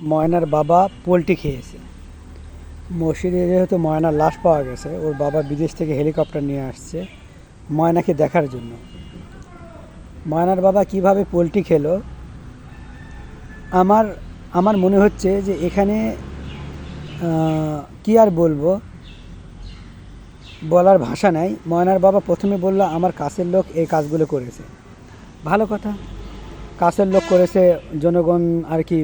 ময়নার বাবা পোলট্রি খেয়েছে। মসজিদে যেহেতু ময়নার লাশ পাওয়া গেছে, ওর বাবা বিদেশ থেকে হেলিকপ্টার নিয়ে আসছে ময়নাকে দেখার জন্য। ময়নার বাবা কীভাবে পোলট্রি খেলো, আমার আমার মনে হচ্ছে যে এখানে কি আর বলব, বলার ভাষা নাই। ময়নার বাবা প্রথমে বলল, আমার কাছের লোক এই কাজগুলো করেছে। ভালো কথা। কাছের লোক করেছে, জনগণ আর কি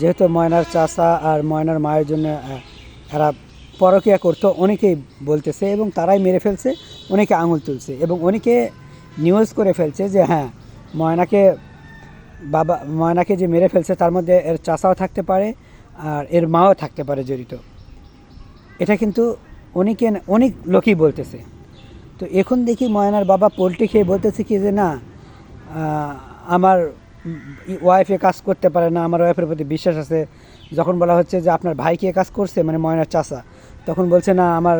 যেহেতু ময়নার চাষা আর ময়নার মায়ের জন্য এরা পরকিয়া করতো, অনেকেই বলতেছে এবং তারাই মেরে ফেলছে, অনেকে আঙুল তুলছে এবং অনেকে নিউজ করে ফেলছে যে হ্যাঁ ময়নাকে বাবা, ময়নাকে যে মেরে ফেলছে তার মধ্যে এর চাষাও থাকতে পারে আর এর মাও থাকতে পারে জড়িত। এটা কিন্তু অনেকে, অনেক লোকই বলতেছে। তো এখন দেখি ময়নার বাবা পোলট্রি খেয়ে বলতেছে কি যে, না আমার ওয়াইফে কাজ করতে পারে না, আমার ওয়াইফের প্রতি বিশ্বাস আছে। যখন বলা হচ্ছে যে আপনার ভাইকে কাজ করছে মানে ময়নার চাষা তখন বলছে, না, আমার,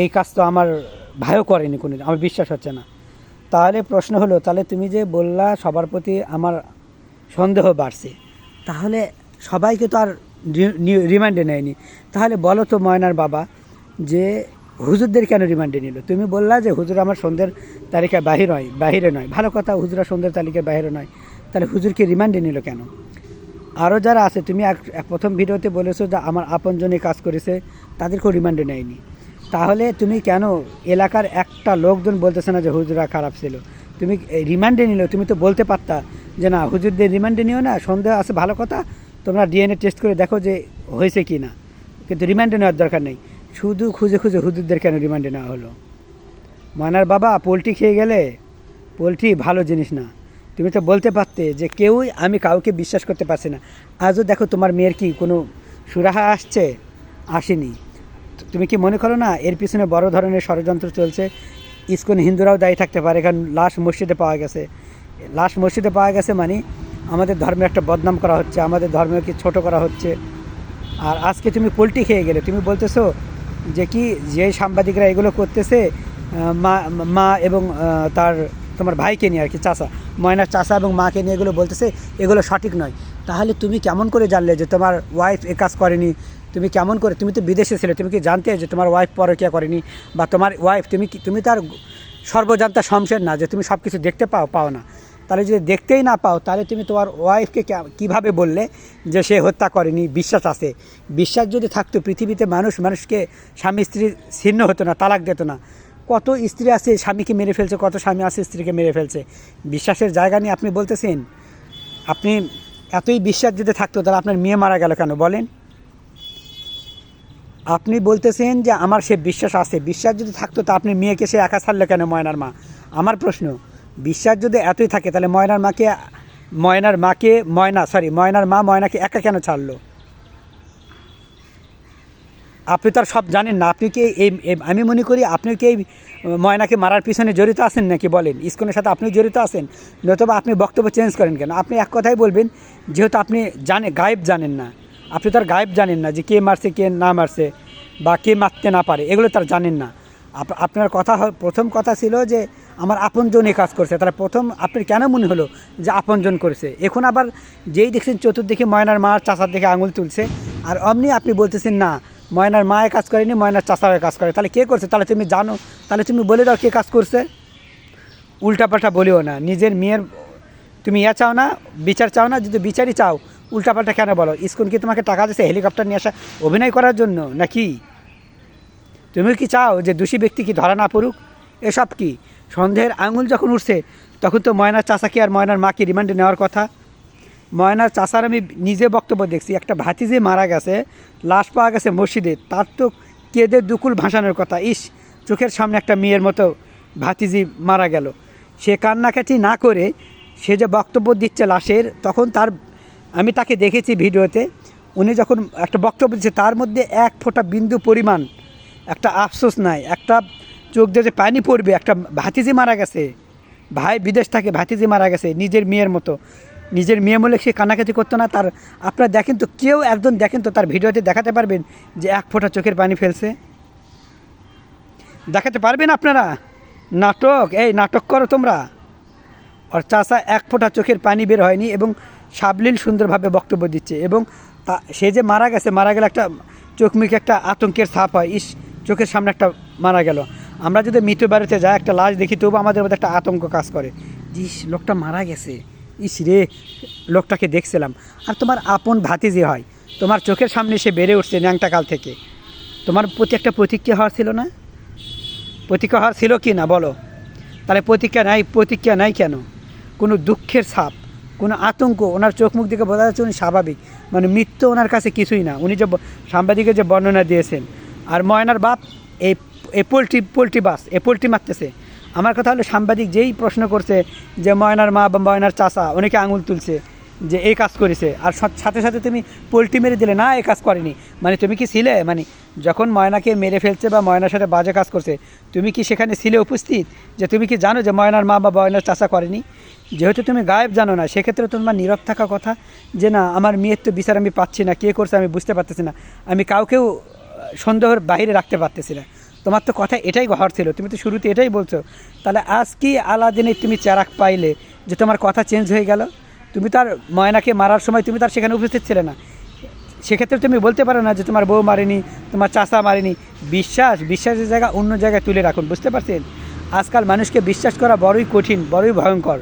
এই কাজ তো আমার ভাইও করেনি কোনো আমার বিশ্বাস হচ্ছে না। তাহলে প্রশ্ন হলো, তাহলে তুমি যে বললা সবার প্রতি আমার সন্দেহ বাড়ছে, তাহলে সবাইকে তো আর রিমান্ডে নেয়নি। তাহলে বলো তো ময়নার বাবা যে হুজুরদের কেন রিমান্ডে নিল? তুমি বললা যে, হুজুর, আমার সন্ধ্যের তালিকা বাহির হয়, বাহিরে নয়। ভালো কথা, হুজুরা সন্ধ্যের তালিকা বাহিরে নয়। তাহলে হুজুরকে রিমান্ডে নিল কেন? আরও যারা আছে, তুমি এক প্রথম ভিডিওতে বলেছ যে, আমার আপনজনে কাজ করেছে, তাদেরকেও রিমান্ডে নেয়নি। তাহলে তুমি কেন এলাকার একটা লোকজন বলতেছে না যে, হুজুরা খারাপ ছিল? তুমি রিমান্ডে নিল, তুমি তো বলতে পারতা যে, না, হুজুরদের রিমান্ডে নিও না সন্দেহ আছে, ভালো কথা, তোমরা ডিএনএ টেস্ট করে দেখো যে হয়েছে কি না। কিন্তু রিমান্ডে নেওয়ার দরকার নেই। শুধু খুঁজে খুঁজে হুজুরদের কেন রিমান্ডে নেওয়া হলো? মানার বাবা পোলট্রি খেয়ে গেলে পোলট্রি ভালো জিনিস না। তুমি তো বলতে পারতে যে কেউই আমি কাউকে বিশ্বাস করতে পারছি না। আজও দেখো তোমার মেয়ের কি কোনো সুরাহা আসছে? আসেনি। তুমি কি মনে করো না এর পিছনে বড় ধরনের ষড়যন্ত্র চলছে? ইসকন হিন্দুরাও দায়ী থাকতে পারে, কারণ লাশ মসজিদে পাওয়া গেছে। লাশ মসজিদে পাওয়া গেছে মানে আমাদের ধর্মে একটা বদনাম করা হচ্ছে, আমাদের ধর্মকে ছোট করা হচ্ছে। আর আজকে তুমি পোলট্রি খেয়ে গেলে, তুমি বলতেছো যে কি যে সাংবাদিকরা এগুলো করতেছে মা মা এবং তার, তোমার ভাইকে নিয়ে আর কি চাষা ময়নার চাষা এবং মাকে নিয়ে এগুলো বলতেছে, এগুলো সঠিক নয়। তাহলে তুমি কেমন করে জানলে যে তোমার ওয়াইফ এ কাজ করেনি? তুমি কেমন করে, তুমি তো বিদেশে ছিলে, তুমি কি জানতে যে তোমার ওয়াইফ পরকিয়া করেনি? বা তোমার ওয়াইফ তুমি কি, তুমি তার সর্বজান্তা শমশের না, যে তুমি সব কিছু দেখতে পাও পাও না। তাহলে যদি দেখতেই না পাও, তাহলে তুমি তোমার ওয়াইফকে কীভাবে বললে যে সে হত্যা করেনি? বিশ্বাস আছে। বিশ্বাস যদি থাকতো, পৃথিবীতে মানুষ মানুষকে স্বামী স্ত্রী ছিন্ন হতো না, তালাক দিত না। কত স্ত্রী আছে, স্বামীকে মেরে ফেলছে, কত স্বামী আছে স্ত্রীকে মেরে ফেলছে। বিশ্বাসের জায়গা নিয়ে আপনি বলতেছেন? আপনি এতই বিশ্বাস যদি থাকতো, তাহলে আপনার মেয়ে মারা গেল কেন? বলেন। আপনি বলতেছেন যে আমার সে বিশ্বাস আছে। বিশ্বাস যদি থাকতো, তা আপনি মেয়েকে সে একা ছাড়লো কেন, ময়নার মা? আমার প্রশ্ন। বিশ্বাস যদি এতই থাকে, তাহলে ময়নার মাকে ময়নার মাকে ময়না সরি ময়নার মা ময়নাকে একা কেন ছাড়লো? আপনি তো আর সব জানেন না, আপনি কি এই আমি মনে করি আপনি কি এই ময়নাকে মারার পিছনে জড়িত আছেন নাকি বলেন? ইস্কনের সাথে আপনি জড়িত আছেন, নতুবা আপনি বক্তব্য চেঞ্জ করেন কেন? আপনি এক কথাই বলবেন, যেহেতু আপনি জানে, গায়েব জানেন না, আপনি তার গায়েব জানেন না যে কে মারছে, কে না মারছে বা কে মারতে না পারে, এগুলো তার জানেন না। আপনার কথা প্রথম কথা ছিল যে আমার আপনজন কাজ করছে। তার প্রথম আপনার কেন মনে হলো যে আপনজন করেছে? এখন আবার যেই দেখছেন চতুর্দিকে ময়নার মার চাষার দিকে আঙুল তুলছে, আর অমনি আপনি বলতেছেন, না, ময়নার মায়ে কাজ করেনি, ময়নার চাষাও কাজ করে। তাহলে কে করছে? তাহলে তুমি জানো, তাহলে তুমি বলে দাও কে কাজ করছে? উল্টাপাল্টা বলিও না। নিজের মেয়ের, তুমি ইয়া চাও না, বিচার চাও না, যদি বিচারই চাও, উল্টাপাল্টা কেন বলো? স্কুল কি তোমাকে টাকা দিচ্ছে হেলিকপ্টার নিয়ে আসা অভিনয় করার জন্য নাকি? তুমি কি চাও যে দোষী ব্যক্তি কি ধরা না পড়ুক? এসব কি? সন্দেহের আঙুল যখন উঠছে, তখন তো ময়নার চাষাকে আর ময়নার মাকে রিমান্ডে নেওয়ার কথা। ময়নার চাষার আমি নিজে বক্তব্য দেখছি, একটা ভাতিজে মারা গেছে, লাশ পাওয়া গেছে মসজিদে, তার তো কেঁদে দুকুল ভাসানোর কথা। ইস, চোখের সামনে একটা মেয়ের মতো ভাতিজি মারা গেল। সে কান্নাকাটি না করে সে যে বক্তব্য দিচ্ছে লাশের, তখন তার, আমি তাকে দেখেছি ভিডিওতে, উনি যখন একটা বক্তব্য দিচ্ছে, তার মধ্যে এক ফোঁটা বিন্দু পরিমাণ একটা আফসোস নাই, একটা চোখ দিয়ে যে পানি পড়বে, একটা ভাতিজি মারা গেছে, ভাই বিদেশ থাকে, ভাতিজি মারা গেছে, নিজের মেয়ের মতো। নিজের মেয়ে বলে সে কান্নাকাটি করতো না, তার আপনারা দেখেন তো, কেউ একজন দেখেন তো, তার ভিডিওতে দেখাতে পারবেন যে এক ফোঁটা চোখের পানি ফেলছে। দেখাতে পারবেন আপনারা? নাটক, এই নাটক করো তোমরা। আর চাষা এক ফোঁটা চোখের পানি বের হয়নি এবং সাবলীল সুন্দরভাবে বক্তব্য দিচ্ছে এবং তা, সে যে মারা গেছে, মারা গেলে একটা চোখ মুখে একটা আতঙ্কের ছাপ হয়। ইস চোখের সামনে একটা মারা গেল। আমরা যদি মৃত্যু বাড়িতে যাই, একটা লাশ দেখি, তবু আমাদের মধ্যে একটা আতঙ্ক কাজ করে। ইস, লোকটা মারা গেছে। ইস রে, লোকটাকে দেখছিলাম। আর তোমার আপন ভাতিজি হয়। তোমার চোখের সামনে সে বেড়ে উঠছে ন্যাংটা কাল থেকে। তোমার প্রতি একটা প্রতিক্রিয়া হওয়ার ছিল না? প্রতিক্রিয়া হওয়ার ছিল কি না, বলো? তাহলে প্রতিক্রিয়া নাই প্রতিক্রিয়া নাই কেন? কোনো দুঃখের ছাপ, কোনো আতঙ্ক, ওনার চোখ মুখ দিকে বোঝা যাচ্ছে উনি স্বাভাবিক। মানে মৃত্যু ওনার কাছে কিছুই না। উনি যে সাংবাদিকের যে বর্ণনা দিয়েছেন আর ময়নার বাপ এই এই পোলট্রি পোলট্রি বাস, এই পোলট্রি মারতেছে। আমার কথা হলো সাংবাদিক যেই প্রশ্ন করছে যে ময়নার মা বা ময়নার চাষা অনেকে আঙুল তুলছে যে এই কাজ করেছে। আর সাথে সাথে তুমি পোলট্রি মেরে দিলে, না, এই কাজ করেনি। মানে তুমি কি ছিলে? মানে যখন ময়নাকে মেরে ফেলছে বা ময়নার সাথে বাজে কাজ করছে, তুমি কি সেখানে ছিলে উপস্থিত? যে তুমি কি জানো যে ময়নার মা বা ময়নার চাষা করেনি? যেহেতু তুমি গায়েব জানো না, সেক্ষেত্রে তোমার নীরব থাকা কথা যে না, আমার মেয়ের তো বিচার আমি পাচ্ছি না, কে করছে আমি বুঝতে পারতেছি না। আমি কাউকেও সন্দেহের বাইরে রাখতে পারতেছি না তোমার তো কথা এটাই ঘর ছিল, তুমি তো শুরুতে এটাই বলছো। তাহলে আজ কি আলাদিনে তুমি চারাক পাইলে যে তোমার কথা চেঞ্জ হয়ে গেল? তুমি তার ময়নাকে মারার সময় তুমি তার সেখানে উপস্থিত ছিলে না। সেক্ষেত্রে তুমি বলতে পারো না যে তোমার বউ মারেনি, তোমার চাষা মারেনি। বিশ্বাস, বিশ্বাসের জায়গা অন্য জায়গায় তুলে রাখুন, বুঝতে পারছেন? আজকাল মানুষকে বিশ্বাস করা বড়ই কঠিন, বড়ই ভয়ঙ্কর।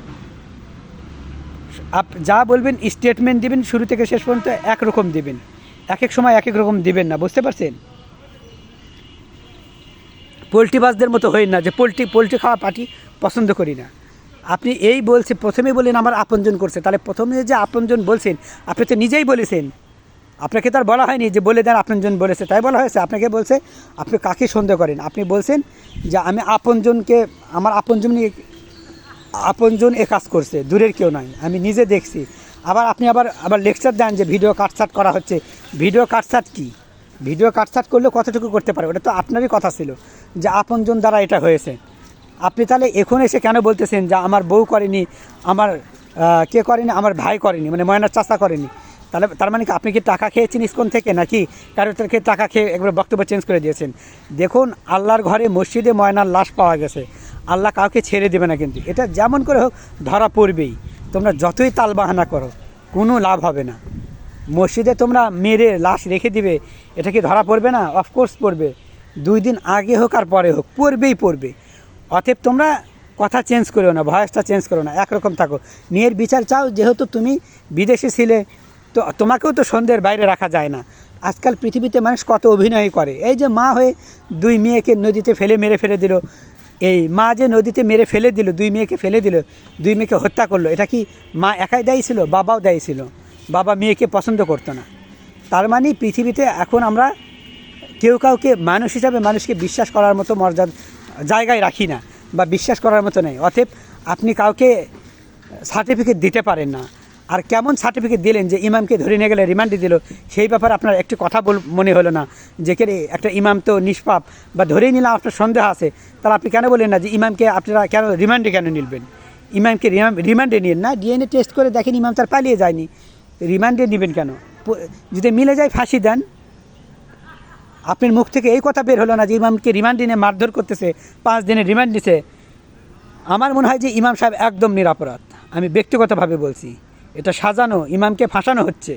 আপ যা বলবেন স্টেটমেন্ট দিবেন, শুরু থেকে শেষ পর্যন্ত একরকম দিবেন। এক এক সময় এক এক রকম দিবেন না, বুঝতে পারছেন? পোলট্রিবাজদের মতো হই না যে পোলট্রি পোলট্রি খাওয়া পার্টি পছন্দ করি না। আপনি এই বলছে প্রথমে বলেন আমার আপনজন করছে, তাহলে প্রথমে যে আপনজন বলছেন, আপনি তো নিজেই বলেছেন। আপনাকে তো আর বলা হয়নি যে বলে দেন আপনজন বলেছে, তাই বলা হয়েছে। আপনাকে বলছে, আপনি কাকে সন্দেহ করেন? আপনি বলছেন যে আমি আপনজনকে, আমার আপনজন আপনজন এ কাজ করছে, দূরের কেউ নয়, আমি নিজে দেখছি। আবার আপনি আবার আবার লেকচার দেন যে ভিডিও কাটসাট করা হচ্ছে। ভিডিও কাটসাট কি? ভিডিও কাটছাট করলে কতটুকু করতে পারে? ওটা তো আপনারই কথা ছিল যে আপনজন দ্বারা এটা হয়েছে। আপনি তাহলে এখন এসে কেন বলতেছেন যে আমার বউ করেনি, আমার কে করেনি, আমার ভাই করেনি মানে ময়নার চাষা করেনি? তাহলে তার মানে কি আপনি কি টাকা খেয়েছেন ইস্কন থেকে নাকি কারও থেকে টাকা খেয়ে একবার বক্তব্য চেঞ্জ করে দিয়েছেন? দেখুন, আল্লাহর ঘরে মসজিদে ময়নার লাশ পাওয়া গেছে। আল্লাহ কাউকে ছেড়ে দেবে না কিন্তু। এটা যেমন করে হোক, ধরা পড়বেই। তোমরা যতই তাল বাহানা করো, কোনো লাভ হবে না। মসজিদে তোমরা মেরে লাশ রেখে দিবে, এটা কি ধরা পড়বে না? অফকোর্স পড়বে। দুই দিন আগে হোক আর পরে হোক, পড়বেই পড়বে। অতএব তোমরা কথা চেঞ্জ করো না, ভয়েসটা চেঞ্জ করো না, একরকম থাকো। মেয়ের বিচার চাও, যেহেতু তুমি বিদেশে ছিলে, তো তোমাকেও তো সন্ধ্যের বাইরে রাখা যায় না। আজকাল পৃথিবীতে মানুষ কত অভিনয় করে। এই যে মা হয়ে দুই মেয়েকে নদীতে ফেলে মেরে ফেলে দিল এই মা যে নদীতে মেরে ফেলে দিল, দুই মেয়েকে ফেলে দিল, দুই মেয়েকে হত্যা করল, এটা কি মা একাই দায়ী ছিল, বাবাও দায়ী ছিল? বাবা মেয়েকে পছন্দ করতো না। তার মানে পৃথিবীতে এখন আমরা কেউ কাউকে মানুষ হিসাবে মানুষকে বিশ্বাস করার মতো মর্যাদা, জায়গায় রাখি না বা বিশ্বাস করার মতো নেই। অতএব আপনি কাউকে সার্টিফিকেট দিতে পারেন না। আর কেমন সার্টিফিকেট দিলেন যে ইমামকে ধরে নিয়ে গেলে রিমান্ডে দিল, সেই ব্যাপারে আপনার একটি কথা বল মনে হলো না। যে কে একটা ইমাম তো নিষ্পাপ বা ধরেই নিলাম আপনার সন্দেহ আছে, তাহলে আপনি কেন বলেন না যে ইমামকে আপনারা কেন রিমান্ডে কেন নিলবেন? ইমামকে রিমাম- রিমান্ডে নিন না ডিএনএ টেস্ট করে দেখেন ইমাম তার পালিয়ে যায়নি। রিমান্ডে নেবেন কেন? যদি মিলে যায় ফাঁসি দেন, আপনার মুখ থেকে এই কথা বের হলো না যে ইমামকে রিমান্ড নিয়ে মারধর করতেছে, পাঁচ দিনের রিমান্ড নিছে আমার মনে হয় যে ইমাম সাহেব একদম নিরাপরাধ। আমি ব্যক্তিগতভাবে বলছি। এটা সাজানো ইমামকে ফাঁসানো হচ্ছে।